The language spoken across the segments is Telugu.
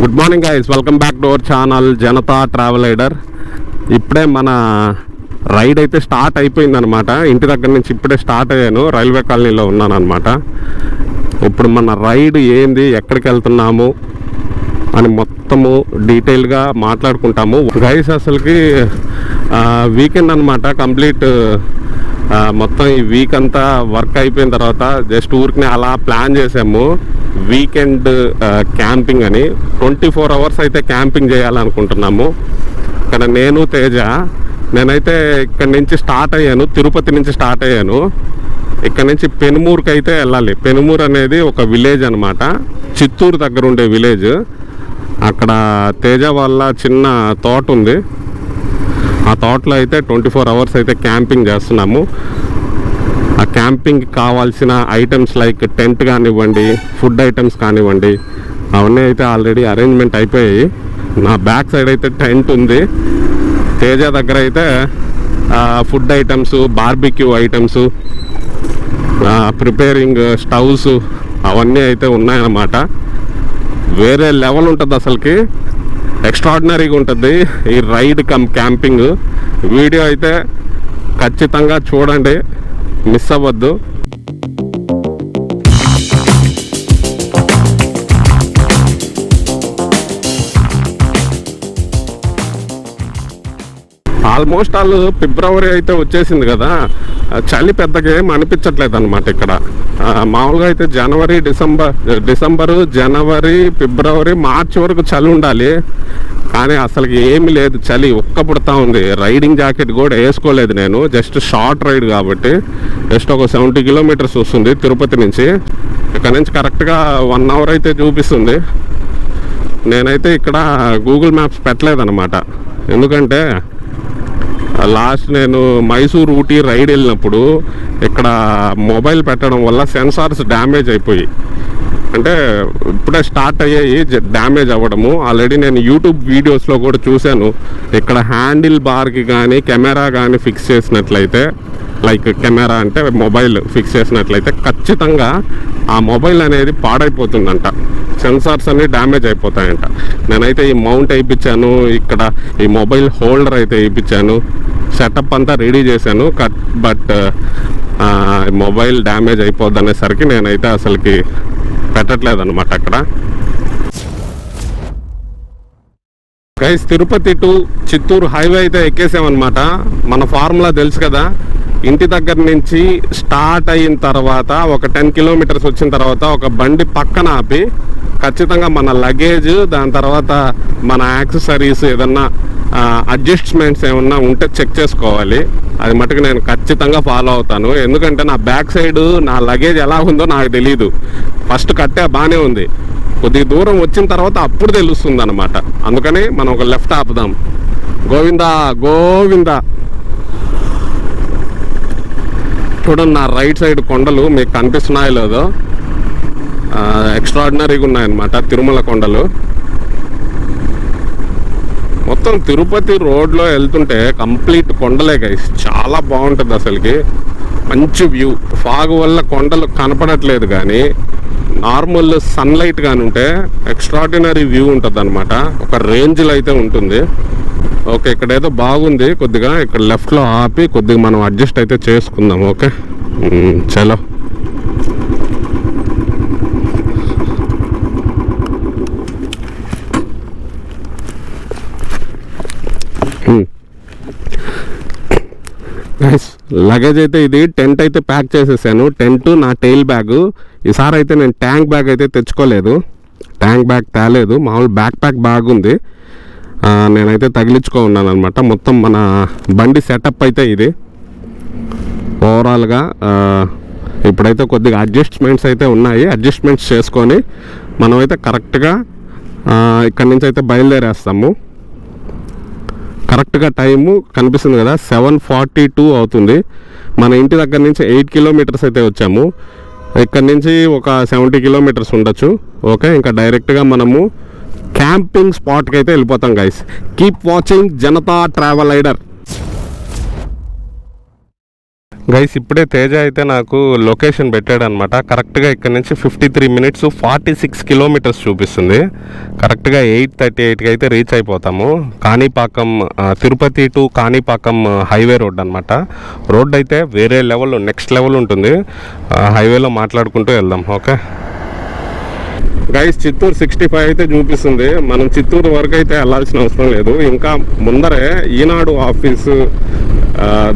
Good morning guys welcome back to our channel Janata travel rider ఇప్పుడే మన రైడ్ అయితే స్టార్ట్ అయిపోయింది అనమాట ఇంటి దగ్గర నుంచి ఇప్పుడే స్టార్ట్ అయ్యాను. రైల్వే కాలనీలో ఉన్నాను అనమాట ఇప్పుడు మన రైడ్ ఏంది ఎక్కడికి వెళ్తున్నాము అని మొత్తము డీటెయిల్గా మాట్లాడుకుంటాము. గైస్ అసలుకి వీకెండ్ అనమాట కంప్లీట్ మొత్తం ఈ వీక్ అంతా వర్క్ అయిపోయిన తర్వాత జస్ట్ ఊరికి అలా ప్లాన్ చేసాము. వీకెండ్ క్యాంపింగ్ అని. ట్వంటీ ఫోర్ అవర్స్ అయితే క్యాంపింగ్ చేయాలనుకుంటున్నాము. ఇక్కడ నేను తేజ నేనైతే ఇక్కడ నుంచి స్టార్ట్ అయ్యాను. తిరుపతి నుంచి స్టార్ట్ అయ్యాను. ఇక్కడ నుంచి పెనుమూరుకి అయితే వెళ్ళాలి. పెనుమూరు అనేది ఒక విలేజ్ అనమాట చిత్తూరు దగ్గర ఉండే విలేజ్ అక్కడ తేజ వాళ్ళ చిన్న తోట ఉంది. ఆ తోటలో అయితే ట్వంటీ ఫోర్ అవర్స్ అయితే క్యాంపింగ్ చేస్తున్నాము. ఆ క్యాంపింగ్ కావాల్సిన ఐటమ్స్ లైక్ టెంట్ కానివ్వండి ఫుడ్ ఐటమ్స్ కానివ్వండి అవన్నీ అయితే ఆల్రెడీ అరేంజ్మెంట్ అయిపోయాయి. నా బ్యాక్ సైడ్ అయితే టెంట్ ఉంది. తేజ దగ్గర అయితే food items barbecue items preparing stoves అవన్నీ అయితే ఉన్నాయన్నమాట. వేరే లెవెల్ ఉంటుంది అసలుకి. ఎక్స్ట్రాడినరీగా ఉంటుంది. ఈ రైడ్ కమ్ క్యాంపింగ్ వీడియో అయితే ఖచ్చితంగా చూడండి. మిస్ అవ్వద్దు. ఆల్మోస్ట్ వాళ్ళు ఫిబ్రవరి అయితే వచ్చేసింది కదా. చలి పెద్దగా ఏం అనిపించట్లేదు అనమాట ఇక్కడ. మామూలుగా అయితే జనవరి డిసెంబర్ డిసెంబరు జనవరి ఫిబ్రవరి మార్చి వరకు చలి ఉండాలి. కానీ అసలు ఏమి లేదు. చలి ఒక్క పుడతా ఉంది. రైడింగ్ జాకెట్ కూడా వేసుకోలేదు నేను. జస్ట్ షార్ట్ రైడ్ కాబట్టి. జస్ట్ ఒక సెవెంటీ కిలోమీటర్స్ వస్తుంది తిరుపతి నుంచి. ఇక్కడ నుంచి కరెక్ట్గా వన్ అవర్ అయితే చూపిస్తుంది. నేనైతే ఇక్కడ గూగుల్ మ్యాప్స్ పెట్టలేదన్నమాట. ఎందుకంటే లాస్ట్ నేను మైసూర్ ఊటీ రైడ్ వెళ్ళినప్పుడు ఇక్కడ మొబైల్ పెట్టడం వల్ల సెన్సార్స్ డ్యామేజ్ అయిపోయి. అంటే ఇప్పుడే స్టార్ట్ అయ్యాయి డ్యామేజ్ అవ్వడము. ఆల్రెడీ నేను యూట్యూబ్ వీడియోస్లో కూడా చూశాను. ఇక్కడ హ్యాండిల్ బార్కి కానీ కెమెరా కానీ ఫిక్స్ చేసినట్లయితే లైక్ కెమెరా అంటే మొబైల్ ఫిక్స్ చేసినట్లయితే ఖచ్చితంగా ఆ మొబైల్ అనేది పాడైపోతుందంట. సెన్సార్స్ అన్ని డ్యామేజ్ అయిపోతాయంట. నేనైతే ఈ మౌంట్ వేయించాను ఇక్కడ ఈ మొబైల్ హోల్డర్ అయితే వేయించాను సెటప్ అంతా రెడీ చేశాను కట్ బట్ మొబైల్ డ్యామేజ్ అయిపోద్ది అనేసరికి నేనైతే అసలుకి పెట్టట్లేదు అనమాట అక్కడ. Guys Tirupati to Chittoor highway అయితే ఎక్కేసామన్నమాట. మన ఫార్ములా తెలుసు కదా. ఇంటి దగ్గర నుంచి స్టార్ట్ అయిన తర్వాత ఒక టెన్ కిలోమీటర్స్ వచ్చిన తర్వాత ఒక బండి పక్కన ఆపి ఖచ్చితంగా మన లగేజ్ దాని తర్వాత మన యాక్సెసరీస్ ఏదన్నా అడ్జస్ట్మెంట్స్ ఏమన్నా ఉంటే చెక్ చేసుకోవాలి. అది మటుకు నేను ఖచ్చితంగా ఫాలో అవుతాను. ఎందుకంటే నా బ్యాక్ సైడ్ నా లగేజ్ ఎలా ఉందో నాకు తెలియదు ఫస్ట్ కట్టే బాగానే ఉంది. కొద్ది దూరం వచ్చిన తర్వాత అప్పుడు తెలుస్తుంది అనమాట అందుకని మనం ఒక లెఫ్ట్ ఆపుదాం. గోవిందా గోవిందా. చూడండి నా రైట్ సైడ్ కొండలు మీకు కనిపిస్తున్నాయో లేదో. ఎక్స్ట్రాడినరీగా ఉన్నాయన్నమాట తిరుమల కొండలు. మొత్తం తిరుపతి రోడ్లో వెళ్తుంటే కంప్లీట్ కొండలే గైస్ చాలా బాగుంటుంది అసలుకి. మంచి వ్యూ. ఫాగ్ వల్ల కొండలు కనపడట్లేదు కానీ నార్మల్ సన్లైట్ కానీ ఉంటే ఎక్స్ట్రాడినరీ వ్యూ ఉంటుంది అనమాట ఒక రేంజ్లో అయితే ఉంటుంది. ఓకే ఇక్కడ ఏదో బాగుంది. కొద్దిగా ఇక్కడ లెఫ్ట్లో ఆపి కొద్దిగా మనం అడ్జస్ట్ అయితే చేసుకుందాం. ఓకే చలో. చలో లగేజ్ అయితే ఇది టెంట్ అయితే ప్యాక్ చేసేసాను. టెంట్ నా టైల్ బ్యాగ్ ఈసారి అయితే నేను ట్యాంక్ బ్యాగ్ అయితే తెచ్చుకోలేదు. ట్యాంక్ బ్యాగ్ తేలేదు. మామూలు బ్యాక్ ప్యాక్ బ్యాగ్ ఉంది నేనైతే తగిలించుకో ఉన్నాను అనమాట మొత్తం మన బండి సెటప్ అయితే ఇది. ఓవరాల్గా ఇప్పుడైతే కొద్దిగా అడ్జస్ట్మెంట్స్ అయితే ఉన్నాయి. అడ్జస్ట్మెంట్స్ చేసుకొని మనమైతే కరెక్ట్గా ఇక్కడి నుంచి అయితే బయలుదేరేస్తాము. కరెక్ట్గా టైము కనిపిస్తుంది కదా సెవెన్ ఫార్టీ టూ అవుతుంది. మన ఇంటి దగ్గర నుంచి ఎయిట్ కిలోమీటర్స్ అయితే వచ్చాము. ఇక్కడ నుంచి ఒక సెవెంటీ కిలోమీటర్స్ ఉండొచ్చు. ఓకే ఇంకా డైరెక్ట్గా మనము క్యాంపింగ్ స్పాట్కి అయితే వెళ్ళిపోతాం guys keep watching Janata travel rider guys ఇప్పుడే తేజ అయితే నాకు లొకేషన్ పెట్టాడు అనమాట కరెక్ట్గా ఇక్కడ నుంచి fifty three minutes forty six kilometers చూపిస్తుంది కరెక్ట్గా ఎయిట్ థర్టీ ఎయిట్కి అయితే రీచ్ అయిపోతాము. Kanipakam Tirupati to Kanipakam highway road అనమాట రోడ్ అయితే వేరే లెవెల్ నెక్స్ట్ లెవెల్ ఉంటుంది. హైవేలో మాట్లాడుకుంటూ వెళ్దాం okay guys Chittoor sixty five అయితే చూపిస్తుంది. మనం చిత్తూరు వరకు అయితే వెళ్ళాల్సిన అవసరం లేదు. ఇంకా ముందరే ఈనాడు ఆఫీసు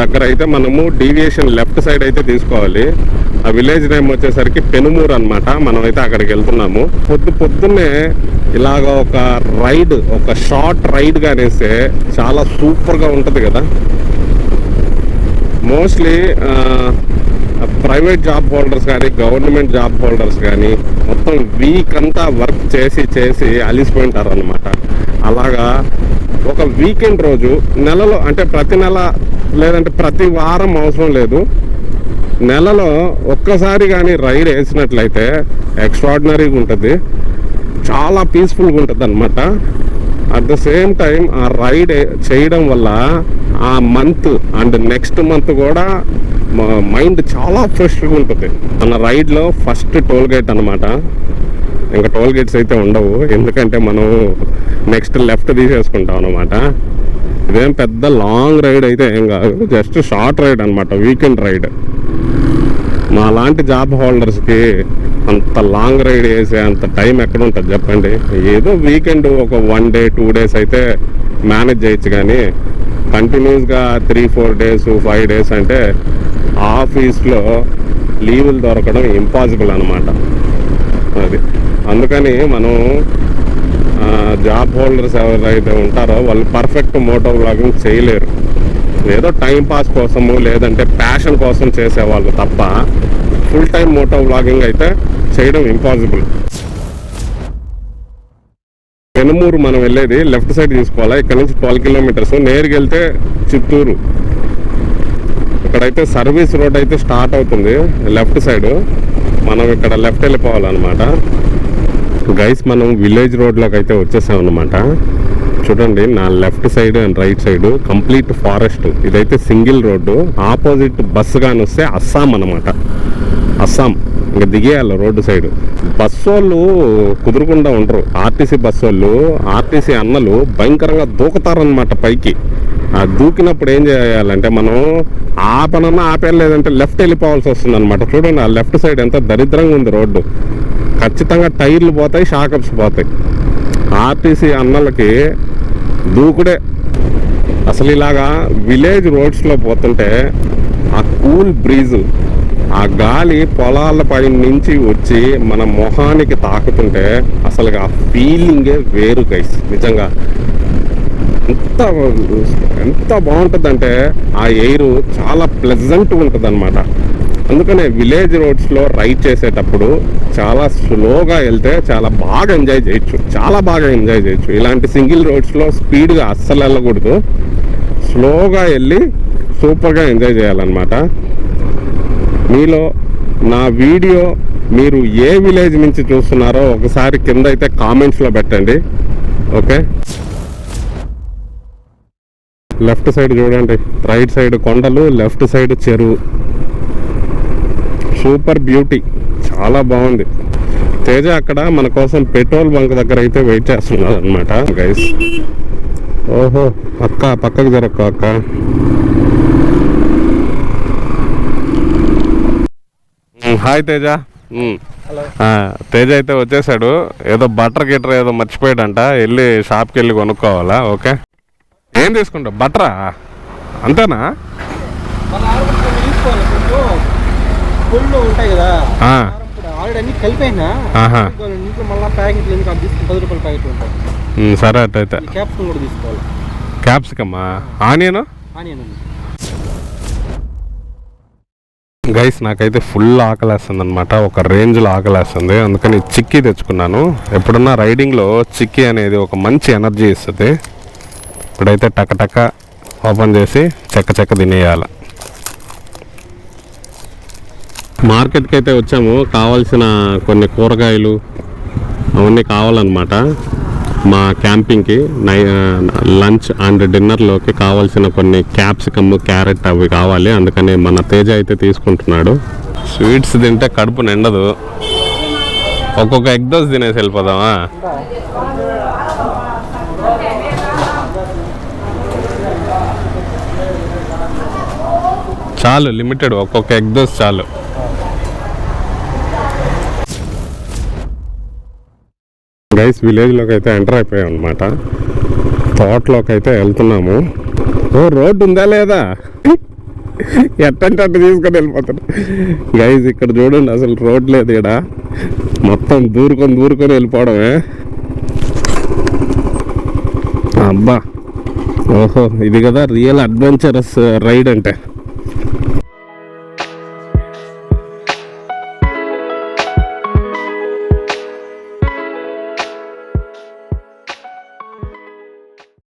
దగ్గర అయితే మనము డీవియేషన్ లెఫ్ట్ సైడ్ అయితే తీసుకోవాలి. ఆ విలేజ్ నేమ్ వచ్చేసరికి పెనుమూరు అనమాట మనం అయితే అక్కడికి వెళ్తున్నాము. పొద్దు పొద్దున్నే ఇలాగ ఒక రైడ్ ఒక షార్ట్ రైడ్ గానేస్తే చాలా సూపర్గా ఉంటుంది కదా. మోస్ట్లీ ప్రైవేట్ జాబ్ హోల్డర్స్ కానీ గవర్నమెంట్ జాబ్ హోల్డర్స్ కానీ మొత్తం వీక్ అంతా వర్క్ చేసి చేసి అలిసిపోయింటారు అనమాట అలాగా ఒక వీకెండ్ రోజు నెలలో అంటే ప్రతి నెల లేదంటే ప్రతి వారం అవసరం లేదు. నెలలో ఒక్కసారి కానీ రైడ్ వేసినట్లయితే ఎక్స్ట్రాడినరీగా ఉంటుంది. చాలా పీస్ఫుల్గా ఉంటుంది అనమాట అట్ ద సేమ్ టైం ఆ రైడ్ చేయడం వల్ల ఆ మంత్ అండ్ నెక్స్ట్ మంత్ కూడా మైండ్ చాలా ఫ్రెష్గా ఉంటుంది. మన రైడ్లో ఫస్ట్ టోల్ గేట్ అనమాట ఇంకా టోల్ గేట్స్ అయితే ఉండవు. ఎందుకంటే మనం నెక్స్ట్ లెఫ్ట్ తీసేసుకుంటాం అనమాట ఇదేం పెద్ద లాంగ్ రైడ్ అయితే ఏం కాదు. జస్ట్ షార్ట్ రైడ్ అనమాట వీకెండ్ రైడ్ మా లాంటి జాబ్ హోల్డర్స్కి అంత లాంగ్ రైడ్ వేసే అంత టైం ఎక్కడ ఉంటుంది చెప్పండి? ఏదో వీకెండ్ ఒక వన్ డే టూ డేస్ అయితే మేనేజ్ చేయొచ్చు కానీ కంటిన్యూస్గా three four days five days అంటే ఆఫీస్లో లీవులు దొరకడం ఇంపాసిబుల్ అనమాట అది. అందుకని మనం జాబ్ హోల్డర్స్ ఎవరైతే ఉంటారో వాళ్ళు పర్ఫెక్ట్ మోటో బ్లాగింగ్ చేయలేరు. ఏదో టైం పాస్ కోసము లేదంటే ప్యాషన్ కోసం చేసేవాళ్ళు తప్ప ఫుల్ టైం మోటో బ్లాగింగ్ అయితే చేయడం ఇంపాసిబుల్. పెనుమూరు మనం వెళ్ళేది లెఫ్ట్ సైడ్ తీసుకోవాలా ఇక్కడ నుంచి ట్వెల్వ్ కిలోమీటర్స్. నేరుగా వెళ్తే చిత్తూరు. ఇక్కడైతే సర్వీస్ రోడ్ అయితే స్టార్ట్ అవుతుంది లెఫ్ట్ సైడ్. మనం ఇక్కడ లెఫ్ట్ వెళ్ళిపోవాలన్నమాట. గైస్ మనం విలేజ్ రోడ్లోకి అయితే వచ్చేసాం అనమాట చూడండి నా left side and right side complete forest. ఇదైతే సింగిల్ రోడ్డు. ఆపోజిట్ బస్సు కానీ వస్తే అస్సాం అనమాట అస్సాం. ఇంకా దిగేయాలి రోడ్డు సైడ్. బస్సు వాళ్ళు కుదురకుండా ఉండరు. ఆర్టీసీ బస్సు వాళ్ళు ఆర్టీసీ అన్నలు భయంకరంగా దూకుతారనమాట పైకి. ఆ దూకినప్పుడు ఏం చేయాలంటే మనం ఆపనన్నా ఆపేయలేదంటే లెఫ్ట్ వెళ్ళిపోవాల్సి వస్తుంది అనమాట చూడండి ఆ లెఫ్ట్ సైడ్ ఎంత దరిద్రంగా ఉంది రోడ్డు. ఖచ్చితంగా టైర్లు పోతాయి షాకప్స్ పోతాయి. ఆర్టీసీ అన్నలకి దూకుడే. అసలు ఇలాగా విలేజ్ రోడ్స్లో పోతుంటే ఆ కూల్ బ్రీజు ఆ గాలి పొలాల పై నుంచి వచ్చి మన మొహానికి తాకుతుంటే అసలు ఆ ఫీలింగే వేరు గైస్ నిజంగా. ఎంత ఎంత బాగుంటుందంటే ఆ ఎయిర్ చాలా ప్లెజెంట్ ఉంటుంది అనమాట అందుకనే విలేజ్ రోడ్స్లో రైడ్ చేసేటప్పుడు చాలా స్లోగా వెళ్తే చాలా బాగా ఎంజాయ్ చేయొచ్చు. చాలా బాగా ఎంజాయ్ చేయొచ్చు. ఇలాంటి సింగిల్ రోడ్స్లో స్పీడ్గా అస్సలు వెళ్ళకూడదు. స్లోగా వెళ్ళి సూపర్గా ఎంజాయ్ చేయాలన్నమాట. మీలో నా వీడియో మీరు ఏ విలేజ్ నుంచి చూస్తున్నారో ఒకసారి కింద అయితే కామెంట్స్లో పెట్టండి. ఓకే? లెఫ్ట్ సైడ్ చూడండి. రైట్ సైడ్ కొండలు లెఫ్ట్ సైడ్ చెరువు. Super beauty. చాలా బాగుంది. తేజ అక్కడ మన కోసం పెట్రోల్ బంక్ దగ్గర అయితే వెయిట్ చేస్తున్నారు అనమాట గైస్ ఓహో అక్క పక్కకు జరక్క అక్క. హాయ్ తేజ. తేజ అయితే వచ్చేసాడు. ఏదో బటర్ గిటర్ ఏదో మర్చిపోయాడంట. వెళ్ళి షాప్కి వెళ్ళి కొనుక్కోవాలా? ఓకే. ఏం తీసుకుంటావు? బటరా అంతేనా? సరే తీసుకోవాలి. క్యాప్సికమ్మా ఆనియన్? ఆనియన్ గైస్ నాకైతే ఫుల్ ఆకలేస్తుంది అనమాట ఒక రేంజ్లో ఆకలేస్తుంది. అందుకని చిక్కీ తెచ్చుకున్నాను. ఎప్పుడన్నా రైడింగ్లో చిక్కీ అనేది ఒక మంచి ఎనర్జీ ఇస్తుంది. ఇప్పుడైతే టకటక ఓపెన్ చేసి చెక్క చెక్క తినేయాలి. మార్కెట్కి అయితే వచ్చాము. కావాల్సిన కొన్ని కూరగాయలు అవన్నీ కావాలన్నమాట. మా క్యాంపింగ్కి నై లంచ్ అండ్ డిన్నర్లోకి కావాల్సిన కొన్ని క్యాప్సికమ్ క్యారెట్ అవి కావాలి. అందుకని మన తేజ అయితే తీసుకుంటున్నాడు. స్వీట్స్ తింటే కడుపు నిండదు. ఒక్కొక్క ఎగ్ దోస్ తినేసి వెళ్ళిపోదామా? చాలు లిమిటెడ్ ఒక్కొక్క ఎగ్ దోస్ చాలు. గైస్ విలేజ్లోకి అయితే ఎంటర్ అయిపోయాం అనమాట తోటలోకి అయితే వెళ్తున్నాము. ఓ రోడ్డు ఉందా లేదా? ఎట్టంటే అట్టు తీసుకొని వెళ్ళిపోతాడు గైజ్ ఇక్కడ చూడండి అసలు రోడ్ లేదు ఇక్కడ మొత్తం దూరుకొని దూరుకొని వెళ్ళిపోవడమే. అబ్బా! ఓహో ఇది కదా రియల్ అడ్వెంచరస్ రైడ్ అంటే.